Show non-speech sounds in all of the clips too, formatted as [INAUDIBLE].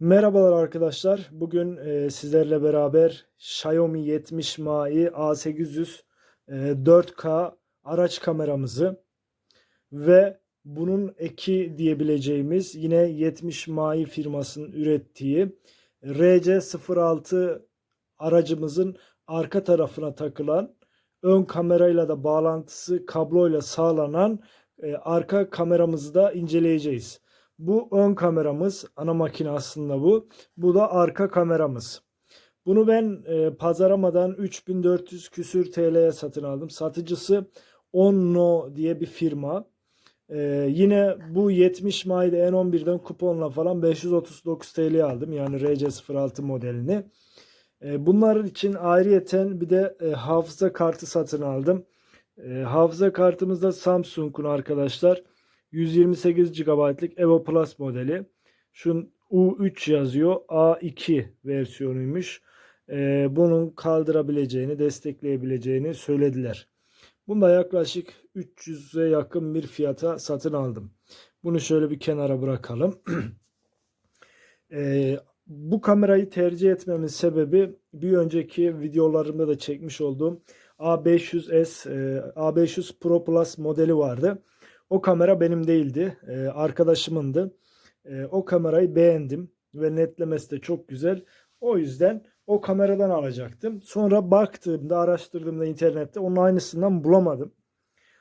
Merhabalar arkadaşlar. Bugün e, sizlerle beraber Xiaomi 70 Mi A800 e, 4K araç kameramızı ve bunun eki diyebileceğimiz yine 70 Mi firmasının ürettiği RC06 aracımızın arka tarafına takılan ön kamerayla da bağlantısı kabloyla sağlanan e, arka kameramızı da inceleyeceğiz. Bu ön kameramız. Ana makine aslında bu. Bu da arka kameramız. Bunu ben e, pazaramadan 3400 küsür TL'ye satın aldım. Satıcısı Onno diye bir firma. E, yine bu 70 May'da N11'den kuponla falan 539 TL'ye aldım. Yani RC06 modelini. E, bunlar için ayrıyeten bir de e, hafıza kartı satın aldım. E, hafıza kartımız da Samsung'un arkadaşlar. 128 GB'lık Evo Plus modeli. Şun U3 yazıyor. A2 versiyonuymuş. Ee, bunun kaldırabileceğini, destekleyebileceğini söylediler. Bunda yaklaşık 300'e yakın bir fiyata satın aldım. Bunu şöyle bir kenara bırakalım. [CLEARS THROAT] Ee, bu kamerayı tercih etmemin sebebi bir önceki videolarımda da çekmiş olduğum A500S, e, A500 Pro Plus modeli vardı. O kamera benim değildi. E, arkadaşımındı. E, o kamerayı beğendim ve netlemesi de çok güzel. O yüzden o kameradan alacaktım. Sonra baktığımda, araştırdığımda internette onun aynısından bulamadım.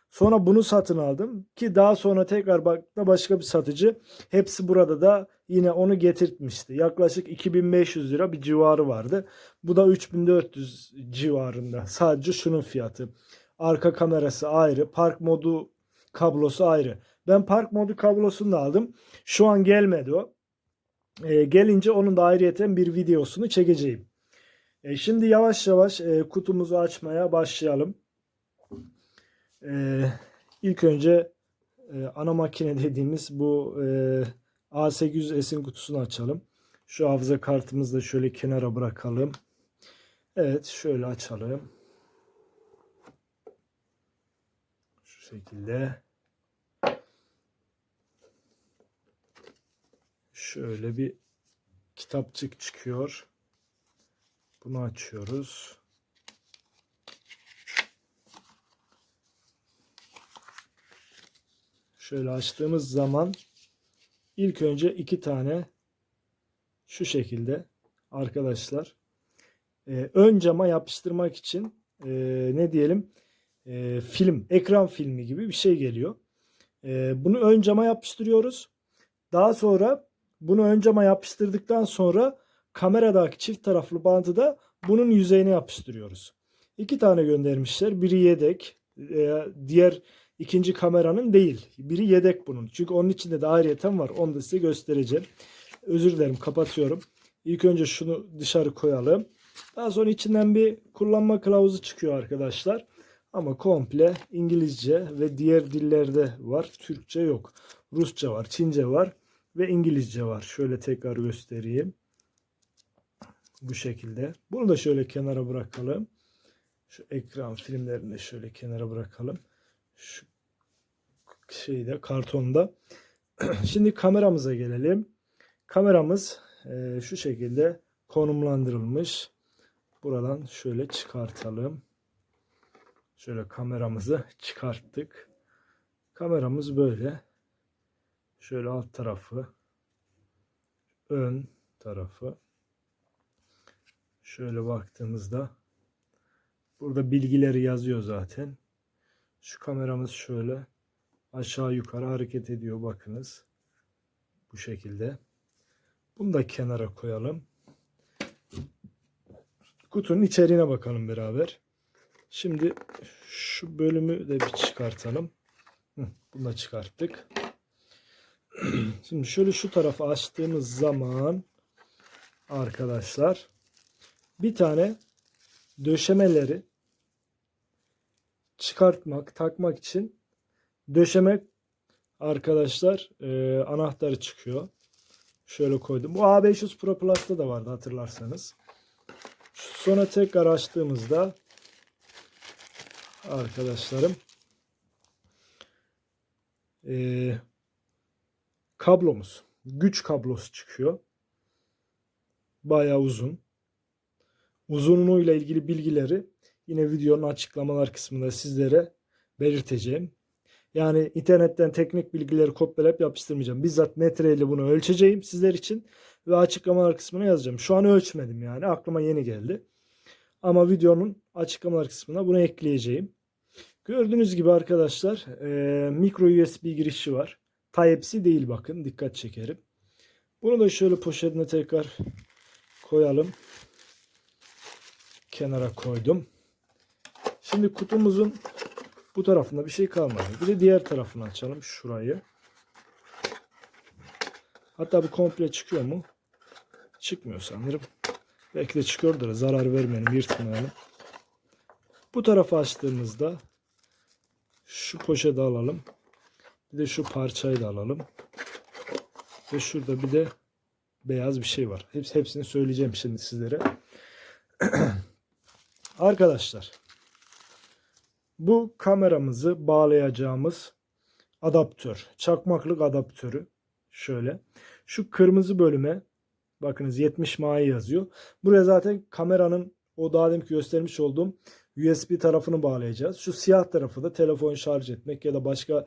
Sonra bunu satın aldım ki daha sonra tekrar baktığımda başka bir satıcı hepsi burada da yine onu getirtmişti. Yaklaşık 2500 lira bir civarı vardı. Bu da 3400 civarında. Sadece şunun fiyatı. Arka kamerası ayrı, park modu kablosu ayrı. Ben park modu kablosunu da aldım. Şu an gelmedi o. E, gelince onun da ayrıyeten bir videosunu çekeceğim. E, şimdi yavaş yavaş e, kutumuzu açmaya başlayalım. E, ilk önce e, ana makine dediğimiz bu e, A800S'in kutusunu açalım. Şu hafıza kartımızı da şöyle kenara bırakalım. Evet şöyle açalım. Şu şekilde. Şöyle bir kitapçık çıkıyor. Bunu açıyoruz. Şöyle açtığımız zaman ilk önce iki tane şu şekilde arkadaşlar e, ön cama yapıştırmak için e, ne diyelim e, film ekran filmi gibi bir şey geliyor. E, bunu ön cama yapıştırıyoruz. Daha sonra bunu ön cama yapıştırdıktan sonra kameradaki çift taraflı bantı da bunun yüzeyine yapıştırıyoruz. İki tane göndermişler. Biri yedek. Diğer ikinci kameranın değil. Biri yedek bunun. Çünkü onun içinde de ayrıyeten var. Onu da size göstereceğim. Özür dilerim kapatıyorum. İlk önce şunu dışarı koyalım. Daha sonra içinden bir kullanma kılavuzu çıkıyor arkadaşlar. Ama komple İngilizce ve diğer dillerde var. Türkçe yok. Rusça var, Çince var ve İngilizce var. Şöyle tekrar göstereyim. Bu şekilde. Bunu da şöyle kenara bırakalım. Şu ekran filmlerini de şöyle kenara bırakalım. Şu şeyde kartonda. [CLEARS THROAT] Şimdi kameramıza gelelim. Kameramız e, şu şekilde konumlandırılmış. Buradan şöyle çıkartalım. Şöyle kameramızı çıkarttık. Kameramız böyle. Şöyle alt tarafı, ön tarafı. Şöyle baktığımızda burada bilgileri yazıyor zaten. Şu kameramız şöyle aşağı yukarı hareket ediyor bakınız. Bu şekilde. Bunu da kenara koyalım. Kutunun içeriğine bakalım beraber. Şimdi şu bölümü de bir çıkartalım. Bunu da çıkarttık. [CLEARS THROAT] Şimdi şöyle şu tarafı açtığımız zaman arkadaşlar bir tane döşemeleri çıkartmak, takmak için döşeme arkadaşlar e, anahtarı çıkıyor. Şöyle koydum. Bu A500 Pro Plus'ta da vardı hatırlarsanız. Sonra tekrar açtığımızda arkadaşlarım eee kablomuz. Güç kablosu çıkıyor. bayağı uzun. Uzunluğuyla ilgili bilgileri yine videonun açıklamalar kısmında sizlere belirteceğim. Yani internetten teknik bilgileri kopyalayıp yapıştırmayacağım. Bizzat metreyle bunu ölçeceğim sizler için ve açıklamalar kısmına yazacağım. Şu an ölçmedim yani aklıma yeni geldi. Ama videonun açıklamalar kısmına bunu ekleyeceğim. Gördüğünüz gibi arkadaşlar e, micro USB girişi var. Type-C değil bakın dikkat çekerim. Bunu da şöyle poşetine tekrar koyalım. Kenara koydum. Şimdi kutumuzun bu tarafında bir şey kalmadı. Bir de diğer tarafını açalım şurayı. Hatta bu komple çıkıyor mu? Çıkmıyor sanırım. Belki de çıkıyordur. Zarar vermeyelim, yırtmayalım. Bu tarafı açtığımızda şu poşeti alalım. Bir de şu parçayı da alalım. Ve şurada bir de beyaz bir şey var. Hepsi, hepsini söyleyeceğim şimdi sizlere. [CLEARS THROAT] Arkadaşlar bu kameramızı bağlayacağımız adaptör. Çakmaklık adaptörü. Şöyle. Şu kırmızı bölüme bakınız 70 mA'yı yazıyor. Buraya zaten kameranın o daha deminki göstermiş olduğum USB tarafını bağlayacağız. Şu siyah tarafı da telefon şarj etmek ya da başka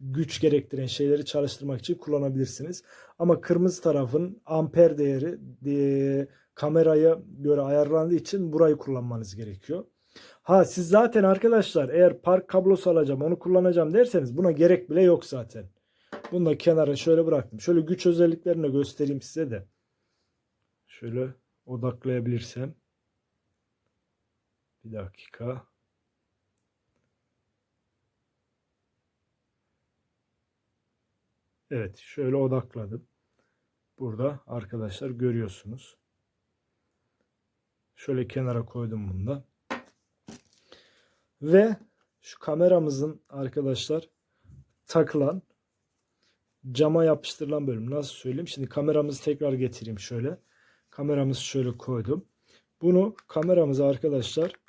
güç gerektiren şeyleri çalıştırmak için kullanabilirsiniz. Ama kırmızı tarafın amper değeri e, kameraya göre ayarlandığı için burayı kullanmanız gerekiyor. Ha siz zaten arkadaşlar eğer park kablosu alacağım onu kullanacağım derseniz buna gerek bile yok zaten. Bunu da kenara şöyle bıraktım. Şöyle güç özelliklerini göstereyim size de. Şöyle odaklayabilirsem. Bir dakika. Evet şöyle odakladım. Burada arkadaşlar görüyorsunuz. Şöyle kenara koydum bunu da. Ve şu kameramızın arkadaşlar takılan cama yapıştırılan bölüm. Nasıl söyleyeyim? Şimdi kameramızı tekrar getireyim şöyle. Kameramızı şöyle koydum. Bunu kameramıza arkadaşlar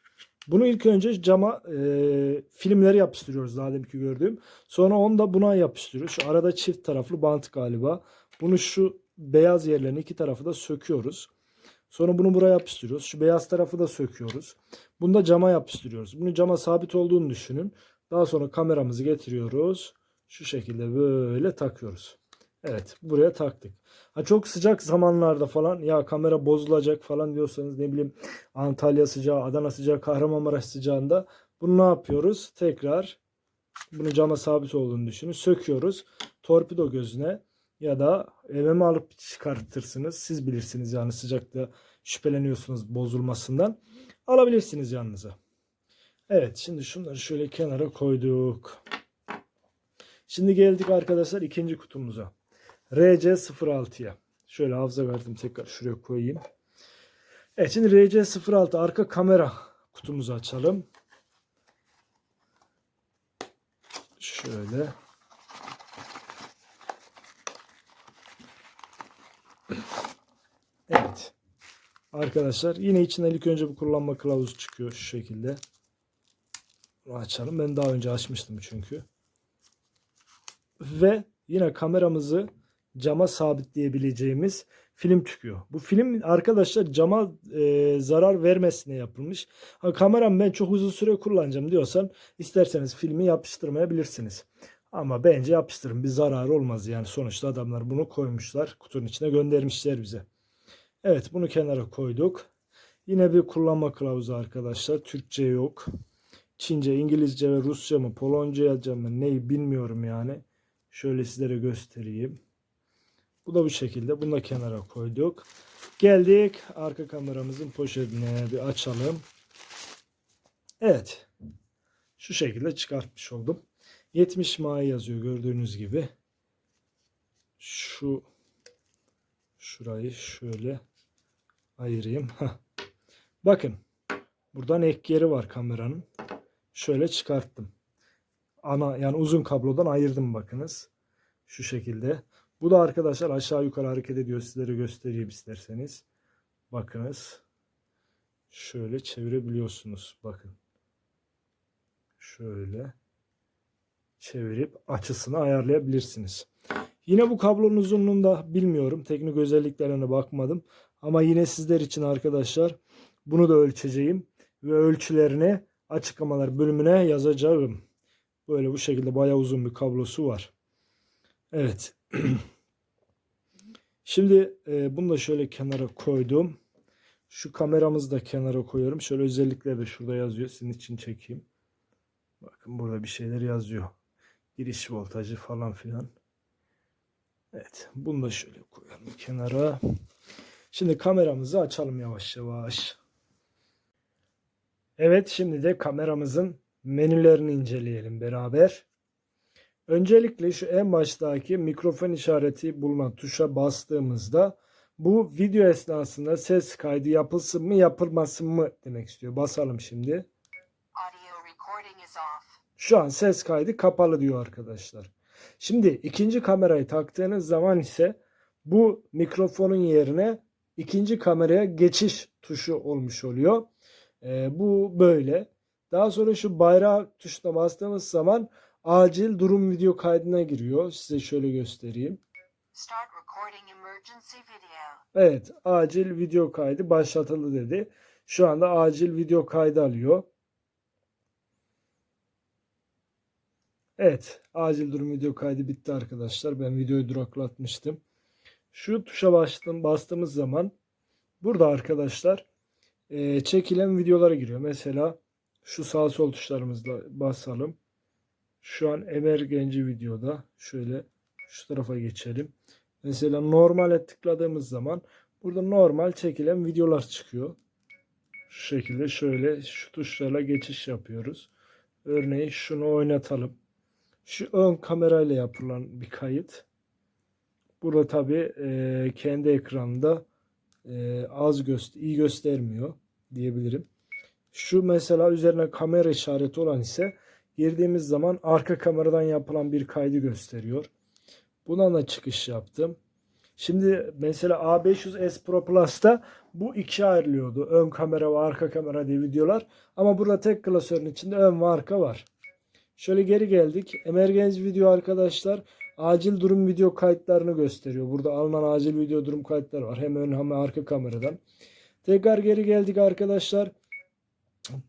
bunu ilk önce cama e, filmleri yapıştırıyoruz daha deminki gördüğüm. Sonra onu da buna yapıştırıyoruz. Şu arada çift taraflı bant galiba. Bunu şu beyaz yerlerin iki tarafı da söküyoruz. Sonra bunu buraya yapıştırıyoruz. Şu beyaz tarafı da söküyoruz. Bunu da cama yapıştırıyoruz. Bunu cama sabit olduğunu düşünün. Daha sonra kameramızı getiriyoruz. Şu şekilde böyle takıyoruz. Evet buraya taktık. Ha çok sıcak zamanlarda falan ya kamera bozulacak falan diyorsanız ne bileyim Antalya sıcağı, Adana sıcağı, Kahramanmaraş sıcağında bunu ne yapıyoruz? Tekrar bunu cama sabit olduğunu düşünün. Söküyoruz. Torpido gözüne ya da eve mi alıp çıkartırsınız? Siz bilirsiniz yani sıcakta şüpheleniyorsunuz bozulmasından. Alabilirsiniz yanınıza. Evet şimdi şunları şöyle kenara koyduk. Şimdi geldik arkadaşlar ikinci kutumuza. RC06'ya. Şöyle hafıza verdim tekrar şuraya koyayım. Evet şimdi RC06 arka kamera kutumuzu açalım. Şöyle. Evet. Arkadaşlar yine içinden ilk önce bu kullanma kılavuzu çıkıyor şu şekilde. Açalım. Ben daha önce açmıştım çünkü. Ve yine kameramızı cama sabitleyebileceğimiz film çıkıyor. Bu film arkadaşlar cama e, zarar vermesine yapılmış. Ha, kameram ben çok uzun süre kullanacağım diyorsan isterseniz filmi yapıştırmayabilirsiniz. Ama bence yapıştırın bir zararı olmaz yani sonuçta adamlar bunu koymuşlar kutunun içine göndermişler bize. Evet bunu kenara koyduk. Yine bir kullanma kılavuzu arkadaşlar. Türkçe yok. Çince, İngilizce ve Rusça mı, Polonca mı neyi bilmiyorum yani. Şöyle sizlere göstereyim. Bu da bu şekilde. Bunu da kenara koyduk. Geldik arka kameramızın poşetine bir açalım. Evet. Şu şekilde çıkartmış oldum. 70 mAh yazıyor gördüğünüz gibi. Şu şurayı şöyle ayırayım. Heh. Bakın. Buradan ek yeri var kameranın. Şöyle çıkarttım. Ana yani uzun kablodan ayırdım bakınız. Şu şekilde. Bu da arkadaşlar aşağı yukarı hareket ediyor. Sizlere göstereyim isterseniz. Bakınız. Şöyle çevirebiliyorsunuz. Bakın. Şöyle çevirip açısını ayarlayabilirsiniz. Yine bu kablonun uzunluğunu da bilmiyorum. Teknik özelliklerine bakmadım. Ama yine sizler için arkadaşlar bunu da ölçeceğim. Ve ölçülerini açıklamalar bölümüne yazacağım. Böyle bu şekilde bayağı uzun bir kablosu var. Evet. [CLEARS THROAT] Şimdi e, bunu da şöyle kenara koydum. Şu kameramızı da kenara koyuyorum. Şöyle özellikler de şurada yazıyor. Sizin için çekeyim. Bakın burada bir şeyler yazıyor. Giriş voltajı falan filan. Evet. Bunu da şöyle koyalım kenara. Şimdi kameramızı açalım yavaş yavaş. Evet şimdi de kameramızın menülerini inceleyelim beraber. Öncelikle şu en baştaki mikrofon işareti bulunan tuşa bastığımızda bu video esnasında ses kaydı yapılsın mı yapılmasın mı demek istiyor. Basalım şimdi. Şu an ses kaydı kapalı diyor arkadaşlar. Şimdi ikinci kamerayı taktığınız zaman ise bu mikrofonun yerine ikinci kameraya geçiş tuşu olmuş oluyor. Ee, bu böyle. Daha sonra şu bayrak tuşuna bastığımız zaman acil durum video kaydına giriyor. Size şöyle göstereyim. Evet, acil video kaydı başlatıldı dedi. Şu anda acil video kaydı alıyor. Evet, acil durum video kaydı bitti arkadaşlar. Ben videoyu duraklatmıştım. Şu tuşa bastım, bastığımız zaman burada arkadaşlar e, çekilen videolara giriyor. Mesela şu sağ sol tuşlarımızla basalım. Şu an emergenci videoda. Şöyle şu tarafa geçelim. Mesela normale tıkladığımız zaman burada normal çekilen videolar çıkıyor. Şu şekilde şöyle şu tuşlarla geçiş yapıyoruz. Örneğin şunu oynatalım. Şu ön kamerayla yapılan bir kayıt. Burada tabi kendi ekranında e, az göster iyi göstermiyor diyebilirim. Şu mesela üzerine kamera işareti olan ise girdiğimiz zaman arka kameradan yapılan bir kaydı gösteriyor. Buna da çıkış yaptım. Şimdi mesela A500S Pro Plus'ta bu ikiye ayrılıyordu. Ön kamera ve arka kamera diye videolar. Ama burada tek klasörün içinde ön ve arka var. Şöyle geri geldik. Emergency video arkadaşlar acil durum video kayıtlarını gösteriyor. Burada alınan acil video durum kayıtları var. Hem ön hem arka kameradan. Tekrar geri geldik arkadaşlar.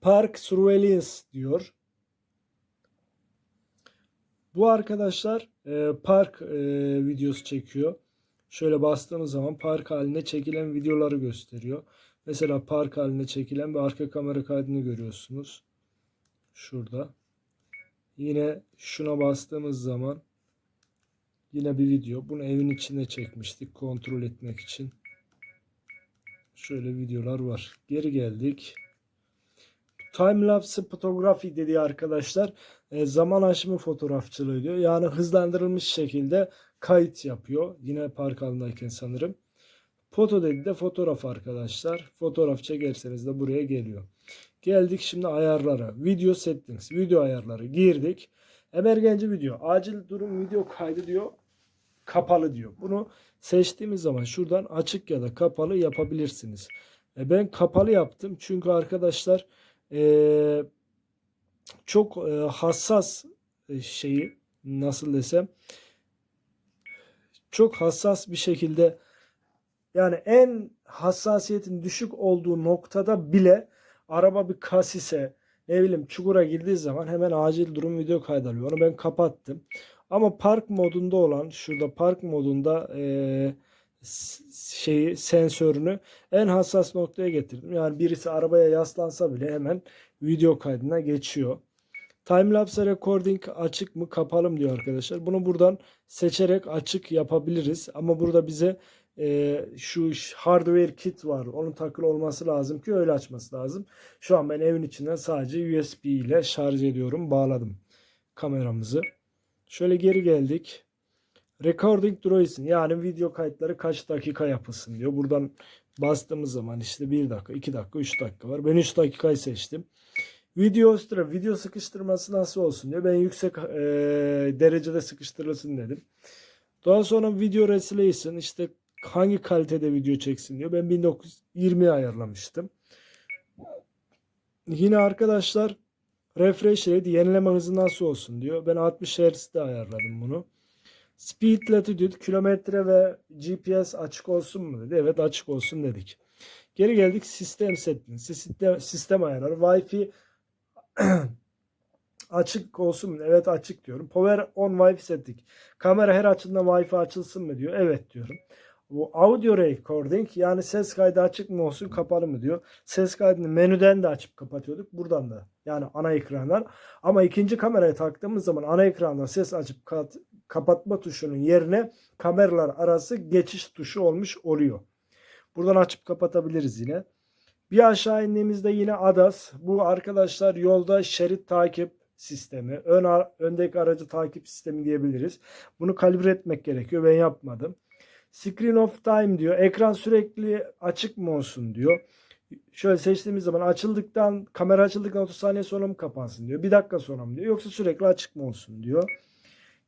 Park Surveillance diyor. Bu arkadaşlar e, park e, videosu çekiyor. Şöyle bastığımız zaman park halinde çekilen videoları gösteriyor. Mesela park halinde çekilen bir arka kamera kaydını görüyorsunuz. Şurada. Yine şuna bastığımız zaman yine bir video. Bunu evin içinde çekmiştik kontrol etmek için. Şöyle videolar var. Geri geldik. Time lapse fotoğrafi dediği arkadaşlar zaman aşımı fotoğrafçılığı diyor. Yani hızlandırılmış şekilde kayıt yapıyor. Yine park halindeyken sanırım. Foto dedi de fotoğraf arkadaşlar. Fotoğraf çekerseniz de buraya geliyor. Geldik şimdi ayarlara. Video settings. Video ayarları girdik. Emergenci video. Acil durum video kaydı diyor. Kapalı diyor. Bunu seçtiğimiz zaman şuradan açık ya da kapalı yapabilirsiniz. E ben kapalı yaptım. Çünkü arkadaşlar e, çok e, hassas e, şeyi nasıl desem çok hassas bir şekilde yani en hassasiyetin düşük olduğu noktada bile araba bir kasise ne bileyim çukura girdiği zaman hemen acil durum video kaydalıyor. Onu ben kapattım. Ama park modunda olan şurada park modunda e, şeyi sensörünü en hassas noktaya getirdim. Yani birisi arabaya yaslansa bile hemen video kaydına geçiyor. Timelapse recording açık mı kapalı mı diyor arkadaşlar. Bunu buradan seçerek açık yapabiliriz. Ama burada bize e, şu hardware kit var. Onun takılı olması lazım ki öyle açması lazım. Şu an ben evin içinden sadece USB ile şarj ediyorum. Bağladım kameramızı. Şöyle geri geldik. Recording duration yani video kayıtları kaç dakika yapılsın diyor. Buradan bastığımız zaman işte 1 dakika, 2 dakika, 3 dakika var. Ben 3 dakikayı seçtim. Video sıra video sıkıştırması nasıl olsun diyor. Ben yüksek e, derecede sıkıştırılsın dedim. Daha sonra video resolution işte hangi kalitede video çeksin diyor. Ben 1920 ayarlamıştım. Yine arkadaşlar refresh rate yenileme hızı nasıl olsun diyor. Ben 60 Hz'de ayarladım bunu. Speed latitude kilometre ve GPS açık olsun mu dedi. Evet açık olsun dedik. Geri geldik sistem settings. Sistem, sistem ayarları. Wi-Fi [CLEARS THROAT] açık olsun mu? Evet açık diyorum. Power on Wi-Fi setting. Kamera her açıldığında Wi-Fi açılsın mı diyor. Evet diyorum. Bu audio recording yani ses kaydı açık mı olsun kapalı mı diyor. Ses kaydını menüden de açıp kapatıyorduk. Buradan da yani ana ekrandan. Ama ikinci kameraya taktığımız zaman ana ekrandan ses açıp kat- kapatma tuşunun yerine kameralar arası geçiş tuşu olmuş oluyor. Buradan açıp kapatabiliriz yine. Bir aşağı indiğimizde yine ADAS. Bu arkadaşlar yolda şerit takip sistemi. Ön öndeki aracı takip sistemi diyebiliriz. Bunu kalibre etmek gerekiyor. Ben yapmadım. Screen of time diyor. Ekran sürekli açık mı olsun diyor. Şöyle seçtiğimiz zaman açıldıktan kamera açıldıktan 30 saniye sonra mı kapansın diyor. Bir dakika sonra mı diyor. Yoksa sürekli açık mı olsun diyor.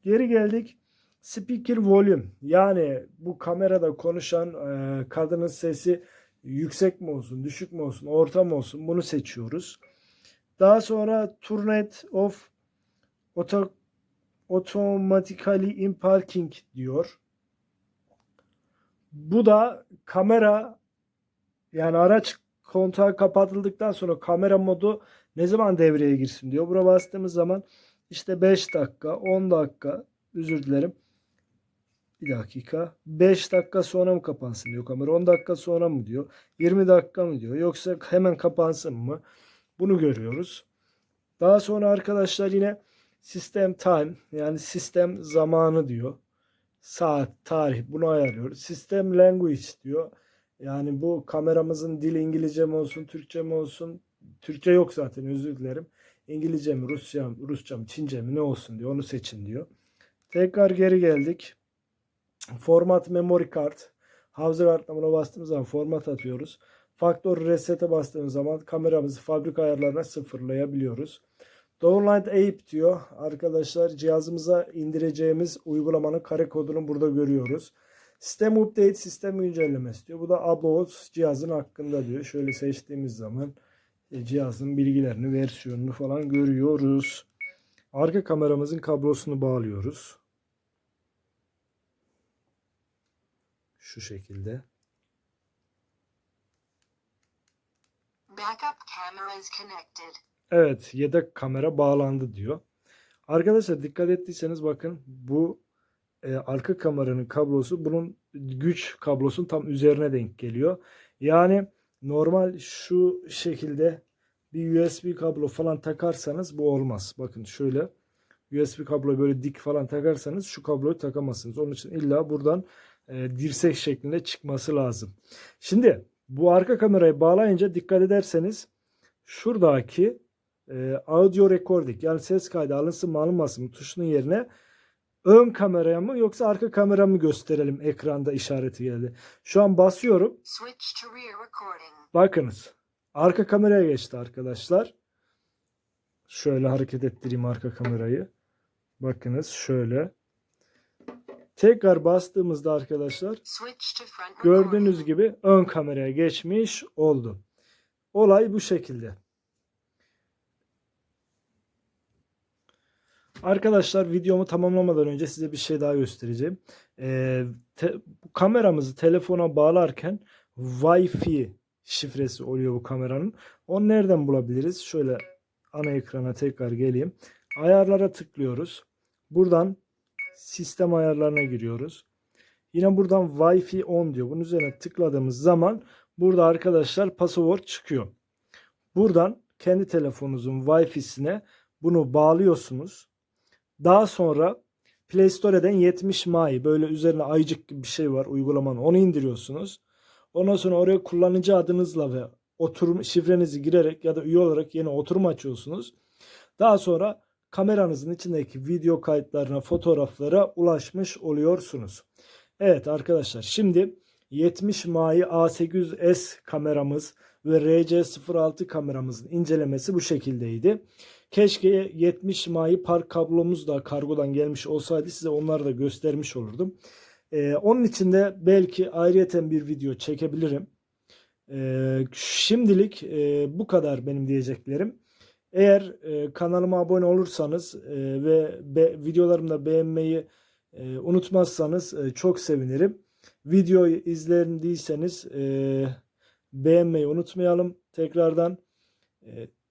Geri geldik. Speaker volume yani bu kamerada konuşan e, kadının sesi yüksek mi olsun, düşük mü olsun, orta mı olsun bunu seçiyoruz. Daha sonra turnet of auto, automatically in parking diyor. Bu da kamera yani araç kontağı kapatıldıktan sonra kamera modu ne zaman devreye girsin diyor. Buna bastığımız zaman işte 5 dakika, 10 dakika, özür dilerim. Bir dakika. 5 dakika sonra mı kapansın diyor kamera. 10 dakika sonra mı diyor. 20 dakika mı diyor. Yoksa hemen kapansın mı? Bunu görüyoruz. Daha sonra arkadaşlar yine sistem time yani sistem zamanı diyor. Saat, tarih bunu ayarlıyoruz. Sistem language diyor. Yani bu kameramızın dili İngilizce mi olsun, Türkçe mi olsun? Türkçe yok zaten özür dilerim. İngilizce mi, Rusça mı, Rusça mı, Çince mi ne olsun diyor. Onu seçin diyor. Tekrar geri geldik. Format memory card. Hafıza kartına bastığımız zaman format atıyoruz. Faktör reset'e bastığımız zaman kameramızı fabrika ayarlarına sıfırlayabiliyoruz. Download App diyor. Arkadaşlar cihazımıza indireceğimiz uygulamanın kare kodunu burada görüyoruz. Sistem update, sistem güncellemesi diyor. Bu da about cihazın hakkında diyor. Şöyle seçtiğimiz zaman cihazın bilgilerini, versiyonunu falan görüyoruz. Arka kameramızın kablosunu bağlıyoruz. Şu şekilde. Backup camera is connected. Evet, yedek kamera bağlandı diyor. Arkadaşlar dikkat ettiyseniz bakın bu e, arka kameranın kablosu bunun güç kablosunun tam üzerine denk geliyor. Yani normal şu şekilde bir USB kablo falan takarsanız bu olmaz. Bakın şöyle USB kabloyu böyle dik falan takarsanız şu kabloyu takamazsınız. Onun için illa buradan e, dirsek şeklinde çıkması lazım. Şimdi bu arka kamerayı bağlayınca dikkat ederseniz şuradaki e, audio recording yani ses kaydı alınsın mı alınmasın mı tuşunun yerine ön kameraya mı yoksa arka kamera mı gösterelim ekranda işareti geldi. Şu an basıyorum. Bakınız. Arka kameraya geçti arkadaşlar. Şöyle hareket ettireyim arka kamerayı. Bakınız şöyle. Tekrar bastığımızda arkadaşlar gördüğünüz gibi ön kameraya geçmiş oldu. Olay bu şekilde. Arkadaşlar videomu tamamlamadan önce size bir şey daha göstereceğim. Ee, te- kameramızı telefona bağlarken Wi-Fi şifresi oluyor bu kameranın. Onu nereden bulabiliriz? Şöyle ana ekrana tekrar geleyim. Ayarlara tıklıyoruz. Buradan sistem ayarlarına giriyoruz. Yine buradan Wi-Fi on diyor. Bunun üzerine tıkladığımız zaman burada arkadaşlar password çıkıyor. Buradan kendi telefonunuzun Wi-Fi'sine bunu bağlıyorsunuz. Daha sonra Play Store'den 70 Mai böyle üzerine ayıcık gibi bir şey var uygulamanın. Onu indiriyorsunuz. Ondan sonra oraya kullanıcı adınızla ve oturum şifrenizi girerek ya da üye olarak yeni oturum açıyorsunuz. Daha sonra kameranızın içindeki video kayıtlarına, fotoğraflara ulaşmış oluyorsunuz. Evet arkadaşlar şimdi 70 Mai A800S kameramız ve RC06 kameramızın incelemesi bu şekildeydi. Keşke 70 Mai park kablomuz da kargodan gelmiş olsaydı size onları da göstermiş olurdum. Ee, onun için de belki ayrıyeten bir video çekebilirim. Ee, şimdilik e, bu kadar benim diyeceklerim. Eğer e, kanalıma abone olursanız e, ve be, videolarımı da beğenmeyi e, unutmazsanız e, çok sevinirim. Videoyu izlediyseniz e, beğenmeyi unutmayalım. Tekrardan e,